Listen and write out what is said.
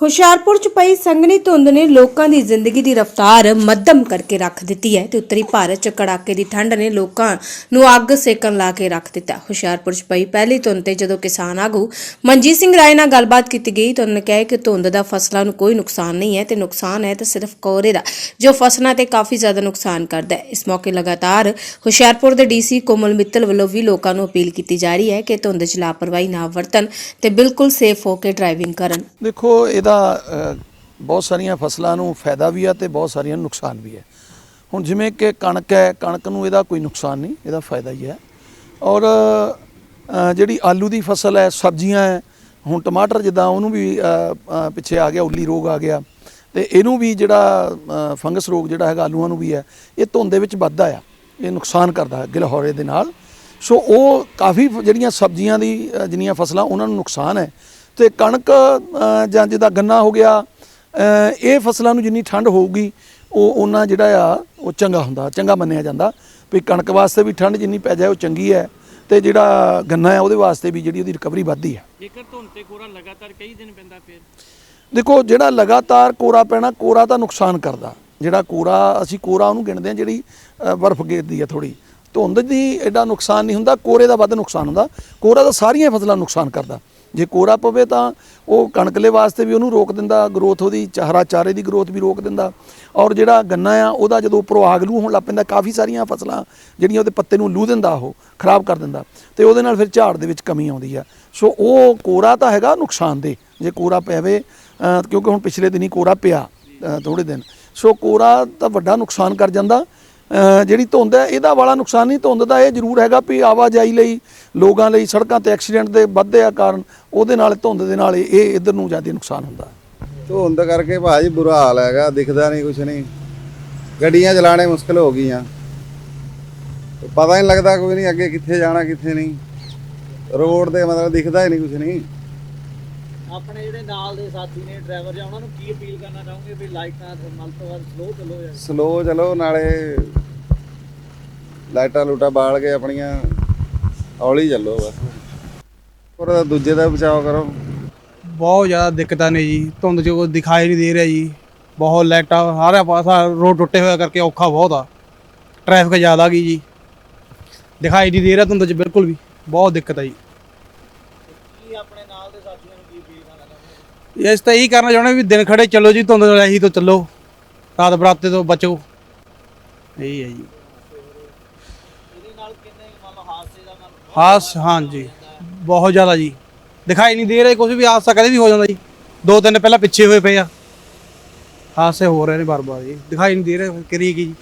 ਹੁਸ਼ਿਆਰਪੁਰ ਚ ਪਈ ਸੰਘਣੀ ਧੁੰਦ ਨੇ ਲੋਕਾਂ ਦੀ ਜ਼ਿੰਦਗੀ ਦੀ ਰਫ਼ਤਾਰ ਮੱਧਮ ਕਰਕੇ ਰੱਖ ਦਿੱਤੀ ਹੈ ਤੇ ਉੱਤਰੀ ਭਾਰਤ ਚ ਕੜਾਕੇ ਦੀ ਠੰਡ ਨੇ ਲੋਕਾਂ ਨੂੰ ਅੱਗ ਸੇਕਣ ਲਾ ਕੇ ਰੱਖ ਦਿੱਤਾ। ਹੁਸ਼ਿਆਰਪੁਰ ਚ ਪਈ ਪਹਿਲੀ ਧੁੰਦ ਤੇ ਜਦੋਂ ਕਿਸਾਨ ਆਗੂ ਮਨਜੀਤ ਸਿੰਘ ਰਾਏ ਨਾਲ ਗੱਲਬਾਤ ਕੀਤੀ ਗਈ ਤਾਂ ਉਹਨੇ ਕਿਹਾ ਕਿ ਧੁੰਦ ਦਾ ਫਸਲਾਂ ਨੂੰ ਕੋਈ ਨੁਕਸਾਨ ਨਹੀਂ ਹੈ ਤੇ ਨੁਕਸਾਨ ਹੈ ਤਾਂ ਸਿਰਫ ਕੋਰੇ ਦਾ, ਜੋ ਫਸਲਾਂ ਤੇ ਕਾਫੀ ਜ਼ਿਆਦਾ ਨੁਕਸਾਨ ਕਰਦਾ ਹੈ। ਇਸ ਮੌਕੇ ਲਗਾਤਾਰ ਹੁਸ਼ਿਆਰਪੁਰ ਦੇ ਡੀਸੀ ਕੋਮਲ ਮਿੱਤਲ ਵੱਲੋਂ ਵੀ ਲੋਕਾਂ ਨੂੰ ਅਪੀਲ ਕੀਤੀ ਜਾ ਰਹੀ ਹੈ ਕਿ ਧੁੰਦ ਚ ਲਾਪਰਵਾਹੀ ਨਾ ਵਰਤਣ ਤੇ ਬਿਲਕੁਲ ਸੇਫ ਹੋ ਕੇ ਡਰਾਈਵਿੰਗ ਕਰਨ। ਦੇਖੋ ਇਹਦਾ ਬਹੁਤ ਸਾਰੀਆਂ ਫਸਲਾਂ ਨੂੰ ਫਾਇਦਾ ਵੀ ਆ ਤੇ ਬਹੁਤ ਸਾਰੀਆਂ ਨੁਕਸਾਨ ਵੀ ਹੈ। ਹੁਣ ਜਿਵੇਂ ਕਿ ਕਣਕ ਹੈ, ਕਣਕ ਨੂੰ ਇਹਦਾ ਕੋਈ ਨੁਕਸਾਨ ਨਹੀਂ, ਇਹਦਾ ਫਾਇਦਾ ਹੀ ਹੈ। ਔਰ ਜਿਹੜੀ ਆਲੂ ਦੀ ਫਸਲ ਹੈ, ਸਬਜ਼ੀਆਂ ਹੈ, ਹੁਣ ਟਮਾਟਰ ਜਿੱਦਾਂ ਉਹਨੂੰ ਵੀ ਪਿੱਛੇ ਆ ਗਿਆ, ਉੱਲੀ ਰੋਗ ਆ ਗਿਆ। ਤੇ ਇਹਨੂੰ ਵੀ ਜਿਹੜਾ ਫੰਗਸ ਰੋਗ ਜਿਹੜਾ ਹੈਗਾ ਆਲੂਆਂ ਨੂੰ ਵੀ ਹੈ, ਇਹ ਧੁੰਦ ਦੇ ਵਿੱਚ ਵੱਧਦਾ ਆ। ਇਹ ਨੁਕਸਾਨ ਕਰਦਾ ਹੈ, ਗਿਲਹੌਰੇ ਦੇ ਨਾਲ। ਸੋ ਉਹ ਕਾਫੀ ਜਿਹੜੀਆਂ ਸਬਜ਼ੀਆਂ ਦੀ ਜਿੰਨੀਆਂ ਫਸਲਾਂ, ਉਹਨਾਂ ਨੂੰ ਨੁਕਸਾਨ ਹੈ। ਤੇ ਕਣਕ ਜਾਂ ਜਿਹਦਾ ਗੰਨਾ ਹੋ ਗਿਆ ਇਹ ਫਸਲਾਂ ਨੂੰ ਜਿੰਨੀ ਠੰਡ ਹੋਊਗੀ ਉਹ ਉਹਨਾਂ ਜਿਹੜਾ ਆ ਉਹ ਚੰਗਾ ਹੁੰਦਾ ਚੰਗਾ ਮੰਨਿਆ ਜਾਂਦਾ। ਵੀ ਕਣਕ ਵਾਸਤੇ ਵੀ ਠੰਡ ਜਿੰਨੀ ਪੈ ਜਾਏ ਉਹ ਚੰਗੀ ਹੈ। ਤੇ ਜਿਹੜਾ ਗੰਨਾ ਹੈ ਉਹਦੇ ਵਾਸਤੇ ਵੀ ਜਿਹੜੀ ਉਹਦੀ ਰਿਕਵਰੀ ਵੱਧਦੀ ਹੈ। ਜੇਕਰ ਧੁੰਦ ਤੇ ਕੋਰਾ ਲਗਾਤਾਰ ਕਈ ਦਿਨ ਪੈਂਦਾ ਫਿਰ? ਦੇਖੋ ਜਿਹੜਾ ਲਗਾਤਾਰ ਕੋਰਾ ਪੈਣਾ ਕੋਰਾ ਤਾਂ ਨੁਕਸਾਨ ਕਰਦਾ। ਜਿਹੜਾ ਕੋਰਾ ਅਸੀਂ ਕੋਰਾ ਉਹਨੂੰ ਗਿਣਦੇ ਆ ਜਿਹੜੀ ਬਰਫ਼ ਗਿਰਦੀ ਆ ਥੋੜੀ ਧੁੰਦ ਦੀ ਐਡਾ ਨੁਕਸਾਨ ਨਹੀਂ ਹੁੰਦਾ, ਕੋਰੇ ਦਾ ਵੱਧ ਨੁਕਸਾਨ ਹੁੰਦਾ। ਕੋਰਾ ਤਾਂ ਸਾਰੀਆਂ ਫਸਲਾਂ ਨੁਕਸਾਨ ਕਰਦਾ। ਜੇ ਕੋਰਾ ਪਵੇ ਤਾਂ ਉਹ ਕਣਕਲੇ ਵਾਸਤੇ ਵੀ ਉਹਨੂੰ ਰੋਕ ਦਿੰਦਾ ਗਰੋਥ ਉਹਦੀ, ਚਾਰਾ, ਚਾਰੇ ਦੀ ਗਰੋਥ ਵੀ ਰੋਕ ਦਿੰਦਾ। ਔਰ ਜਿਹੜਾ ਗੰਨਾ ਆ, ਉਹਦਾ ਜਦੋਂ ਉੱਪਰੋਂ ਆਗ ਲੂ ਹੋਣ ਲੱਗ ਪੈਂਦਾ, ਕਾਫੀ ਸਾਰੀਆਂ ਫਸਲਾਂ ਜਿਹੜੀਆਂ ਉਹਦੇ ਪੱਤੇ ਨੂੰ ਲੂ ਦਿੰਦਾ ਉਹ, ਖਰਾਬ ਕਰ ਦਿੰਦਾ। ਤੇ ਉਹਦੇ ਨਾਲ ਫਿਰ ਝਾੜ ਦੇ ਵਿੱਚ ਕਮੀ ਆਉਂਦੀ ਆ। ਸੋ ਉਹ ਕੋਰਾ ਤਾਂ ਹੈਗਾ ਨੁਕਸਾਨ ਦੇ। ਜੇ ਕੋਰਾ ਪੈਵੇ ਕਿਉਂਕਿ ਹੁਣ ਪਿਛਲੇ ਦਿਨੀ ਕੋਰਾ ਪਿਆ ਥੋੜੇ ਦਿਨ। ਸੋ ਕੋਰਾ ਤਾਂ ਵੱਡਾ ਨੁਕਸਾਨ ਕਰ ਜਾਂਦਾ। ਜਿਹੜੀ ਧੁੰਦ ਹੈ ਇਹਦਾ ਵਾਲਾ ਨੁਕਸਾਨ ਨਹੀਂ ਧੁੰਦ ਦਾ ਇਹ ਜ਼ਰੂਰ ਹੈਗਾ ਵੀ ਆਵਾਜਾਈ ਲਈ ਲੋਕਾਂ ਲਈ ਸੜਕਾਂ ਤੇ ਐਕਸੀਡੈਂਟ ਦੇ ਵੱਧਦੇ ਆ ਕਾਰਨ ਉਹਦੇ ਨਾਲ ਧੁੰਦ ਦੇ ਨਾਲ ਇਹ ਇਧਰ ਨੂੰ ਜ਼ਿਆਦਾ ਨੁਕਸਾਨ ਹੁੰਦਾ। ਧੁੰਦ ਕਰਕੇ ਭਾਜੀ ਬੁਰਾ ਹਾਲ ਹੈਗਾ ਦਿਖਦਾ ਨਹੀਂ ਕੁਛ ਨਹੀਂ। ਗੱਡੀਆਂ ਚਲਾਣੇ ਮੁਸ਼ਕਲ ਹੋ ਗਈਆਂ। ਪਤਾ ਨਹੀਂ ਲੱਗਦਾ ਕੋਈ ਨਹੀਂ ਅੱਗੇ ਕਿੱਥੇ ਜਾਣਾ ਕਿੱਥੇ ਨਹੀਂ। ਰੋਡ ਤੇ ਮਤਲਬ ਦਿਖਦਾ ਹੀ ਨਹੀਂ ਕੁਛ ਨਹੀਂ। ਆਪਣੇ ਜਿਹੜੇ ਨਾਲ ਦੇ ਸਾਥੀ ਨੇ ਡਰਾਈਵਰ ਜਾਂ ਉਹਨਾਂ ਨੂੰ ਕੀ ਅਪੀਲ ਕਰਨਾ ਚਾਹੋਗੇ ਵੀ ਲਾਈਟਾਂ ਮਲ ਤੋਂ ਵੱਧ ਸਲੋ ਚੱਲੋ ਯਾਰ? ਸਲੋ ਚਲੋ ਨਾਲੇ ਲਾਈਟਾਂ ਲੂਟਾਂ ਬਾਲ ਕੇ ਆਪਣੀਆਂ ਹੌਲੀ ਚੱਲੋ ਬਸ। ਪਰ ਦੂਜੇ ਦਾ ਬਚਾਅ ਕਰੋ। ਬਹੁਤ ਜ਼ਿਆਦਾ ਦਿੱਕਤਾਂ ਨੇ ਜੀ। ਧੁੰਦ 'ਚ ਕੋਈ ਦਿਖਾਈ ਨਹੀਂ ਦੇ ਰਿਹਾ ਜੀ। ਬਹੁਤ ਲਾਈਟਾਂ ਸਾਰਾ ਪਾਸਾ ਰੋਡ ਟੁੱਟੇ ਹੋਇਆ ਕਰਕੇ ਔਖਾ ਬਹੁਤ ਆ। ਟ੍ਰੈਫਿਕ ਜ਼ਿਆਦਾ ਗਈ ਜੀ। ਦਿਖਾਈ ਨਹੀਂ ਦੇ ਰਿਹਾ ਧੁੰਦ 'ਚ ਬਿਲਕੁਲ ਵੀ। ਬਹੁਤ ਦਿੱਕਤ ਆ ਜੀ। ਕੀ ਆਪਣੇ ਨਾਲ ਦੇ ਸਾਥੀਆਂ ਨੂੰ ਕੀ ਅਪੀਲ ਕਰਨਾ ਚਾਹੋਗੇ ਇਸ ਤਾਂ ਇਹੀ ਕਰਨਾ ਚਾਹੁੰਦੇ ਵੀ ਦਿਨ ਖੜੇ ਚੱਲੋ ਜੀ। ਧੁੰਦ ਰਹੀ ਤੋਂ ਚੱਲੋ। ਰਾਤ ਬਰਾਤੇ ਤੋਂ ਬਚੋ। ਇਹੀ ਹੈ ਜੀ ਇਹਦੇ ਨਾਲ ਕਿੰਨੇ ਮੰਨ ਲਓ ਹਾਦਸੇ ਦਾ ਮਨ ਹਾਂਜੀ ਬਹੁਤ ਜ਼ਿਆਦਾ ਜੀ। ਦਿਖਾਈ ਨਹੀਂ ਦੇ ਰਹੇ ਕੁਝ ਵੀ ਹਾਦਸਾ ਕਦੇ ਵੀ ਹੋ ਜਾਂਦਾ ਜੀ। ਦੋ ਤਿੰਨ ਪਹਿਲਾਂ ਪਿੱਛੇ ਹੋਏ ਪਏ ਆ। ਹਾਦਸੇ ਹੋ ਰਹੇ ਨੇ ਬਾਰ-ਬਾਰ ਜੀ। ਦਿਖਾਈ ਨਹੀਂ ਦੇ ਰਹੇ ਕਰੀਏ ਕੀ ਜੀ।